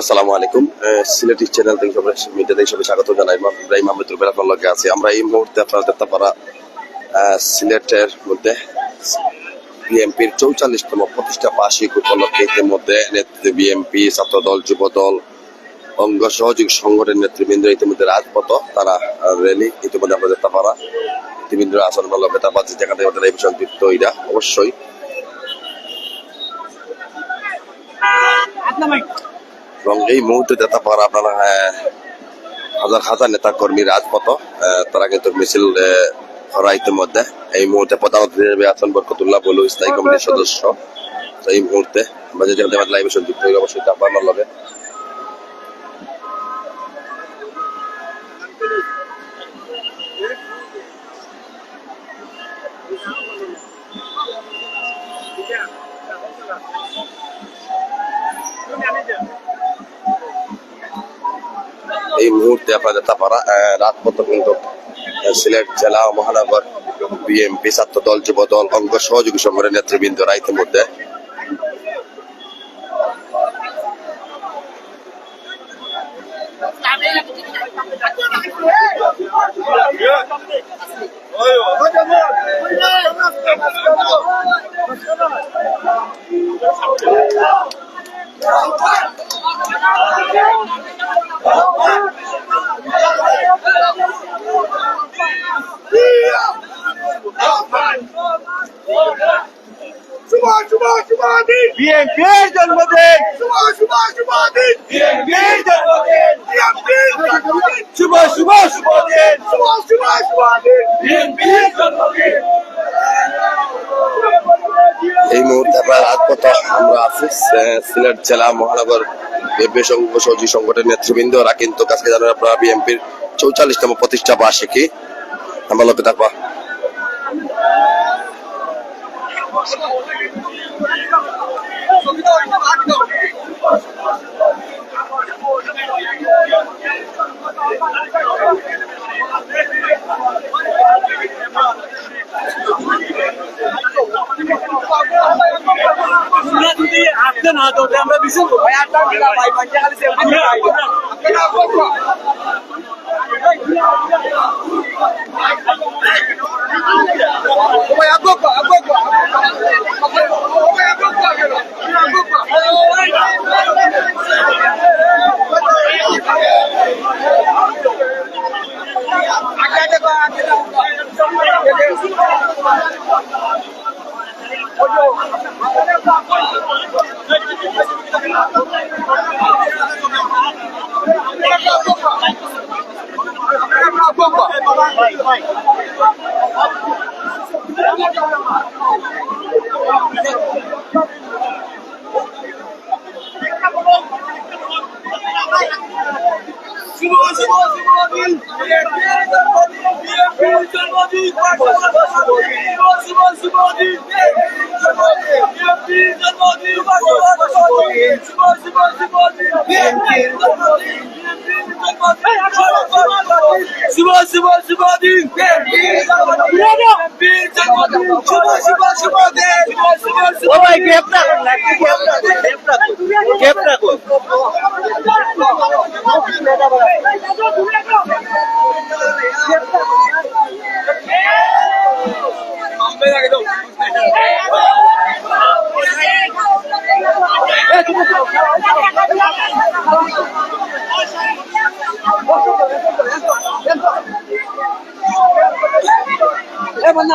আসসালামু আলাইকুম। সিলেটি চ্যানেল থেকে সবাই মিডিয়া থেকে সবাই স্বাগত জানাই। ইব্রাহিম আহমেদ রুবেল, আপনার লগে আছে। আমরা এই মুহূর্তে আপনারা দেখতে পারা সিলেটের মধ্যে বিএনপির চৌচল্লিশতম প্রতিষ্ঠা বার্ষিক উপলক্ষে ইতিমধ্যে বিএনপি, ছাত্রদল, যুবদল, অঙ্গ সহযোগী সংগঠনের নেতৃবৃন্দ ইতিমধ্যে রাজপথ, তারা র্যালি ইতিমধ্যে আমরা দেখতে পারা। ইতিমধ্যে আসন বল্লভ বেতাবাদ যেখানে এই বিষয় যুক্ত এরা অবশ্যই। এবং এই মুহূর্তে যাতে পারে আপনারা হাজার হাজার নেতা কর্মী রাজপথ তারা কিন্তু মিছিল করা ইতিমধ্যে। এই মুহূর্তে প্রধানমন্ত্রী হিসেবে আছেন বরকতুল্লাহ বলু, স্থায়ী কমিটির সদস্য। এই মুহূর্তে আমরা যে লাইভে লাইভ যুক্ত হয়ে অবশ্যই আপনার লগে এই মুহূর্তে আপনাদের তাপারা রাজপথ কিন্তু সিলেট জেলা মহানগর বিএনপি ছাত্র দল যুব দল অঙ্গ সহযোগী সংগঠনের নেতৃবৃন্দরা ইতিমধ্যে শুভ বিএনপির জন্মদিন। শুভ শুভ শুভ দিন বিএনপির জন্মদিন। শুভ শুভ শুভ দিন শুভ শুভ শুভ দিন বিএনপির জন্মদিন। এই মুহূর্তে আমরা রাজপথ আমরা আছি সিলেট জেলা মহানগর বিএনপি অঙ্গ সহযোগী সংগঠনের নেতৃবৃন্দরা কিন্তু কাছে জানেন আপনারা বিএনপির চৌচল্লিশতম প্রতিষ্ঠা বার্ষিকী আমরা লোকে থাকবা তোমরা যদি আসতে না তো আমরা বিশেষ ভাই দিলা ভাই পাঁচটা খালি সেলফি ভাই সবাই আগোপা আগোপা সবাই আগোপা গেল আগোপা আগে দেখো আগে শুভ শুভ শুভ শুভ শুভ দিন। শুভ শুভ শুভ দিন বিএনপির জন্মদিন বিএনপির জন্মদিন শুভ শুভ শুভ দিন বিএনপির জন্মদিন বিএনপির জন্মদিন শুভ শুভ শুভ দিন শুভ শুভ ও ভাই ক্যাপটা ক্যাপটা ক্যাপটা ক্যাপটা কই বলে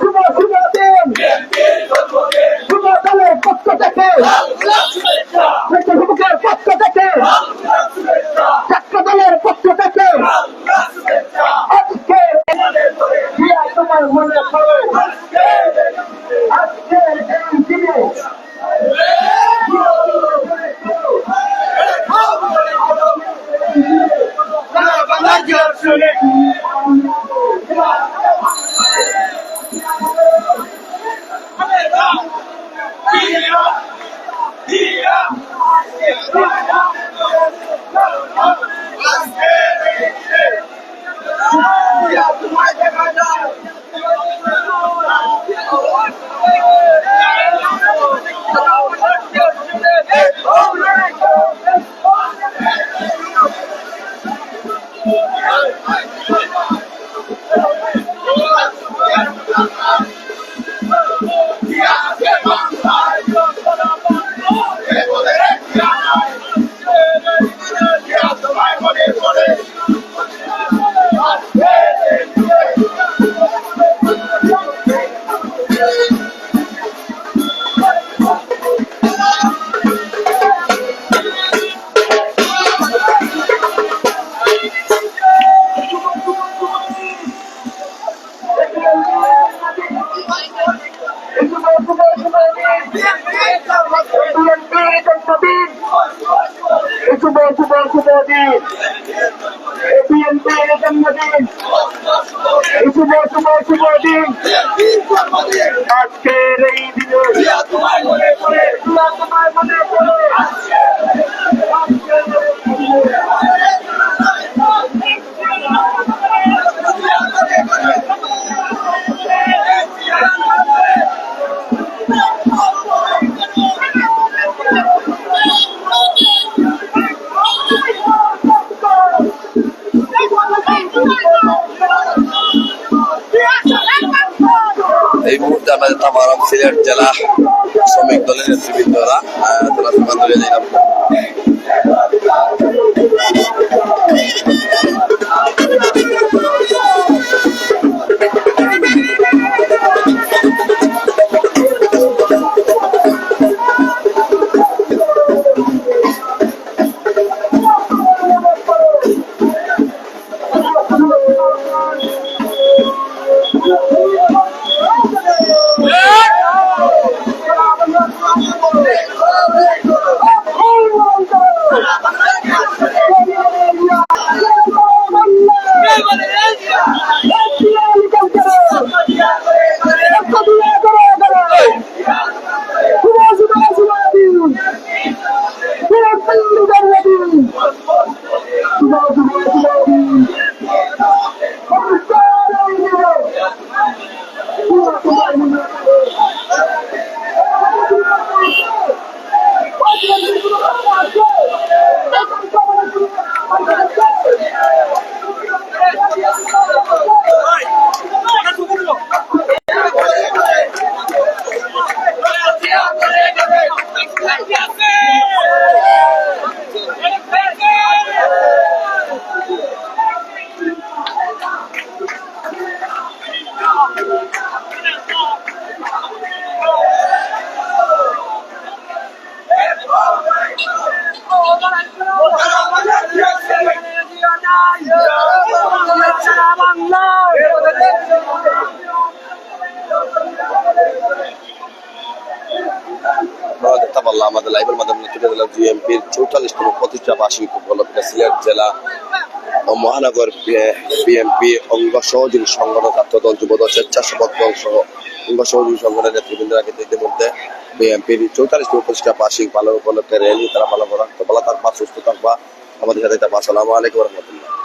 শুভ শুভ শুভ দিন। শুভ দলের পক্ষ থেকে Yeah. শুভ শুভ শুভ দিন। আজকের এই যেতাম আরাম সিলেট জেলা শ্রমিক দলের নেতৃবৃন্দরা জেলা সীমান্তরে যাইলাম আমরা তুলে দিলাম জিএমপির চৌচল্লিশতম প্রতিষ্ঠা বার্ষিক উপলক্ষে সিলেট জেলা ও মহানগর বিএনপি অঙ্গ সহযোগী সংগঠন ছাত্রদল যুবদল স্বেচ্ছাসেবক দল সহ অঙ্গ সহযোগী সংগঠনের নেতৃবৃন্দরা কিন্তু ইতিমধ্যে বিএনপির চৌতাল্লিশতম প্রতিষ্ঠা বার্ষিক পালন উপলক্ষে র্যালি তারা পালন করা তো ভালো থাকবা সুস্থ থাকবা আমাদের সাথে থাকবা আসসালামু আলাইকুম রহমতুল্লাহ।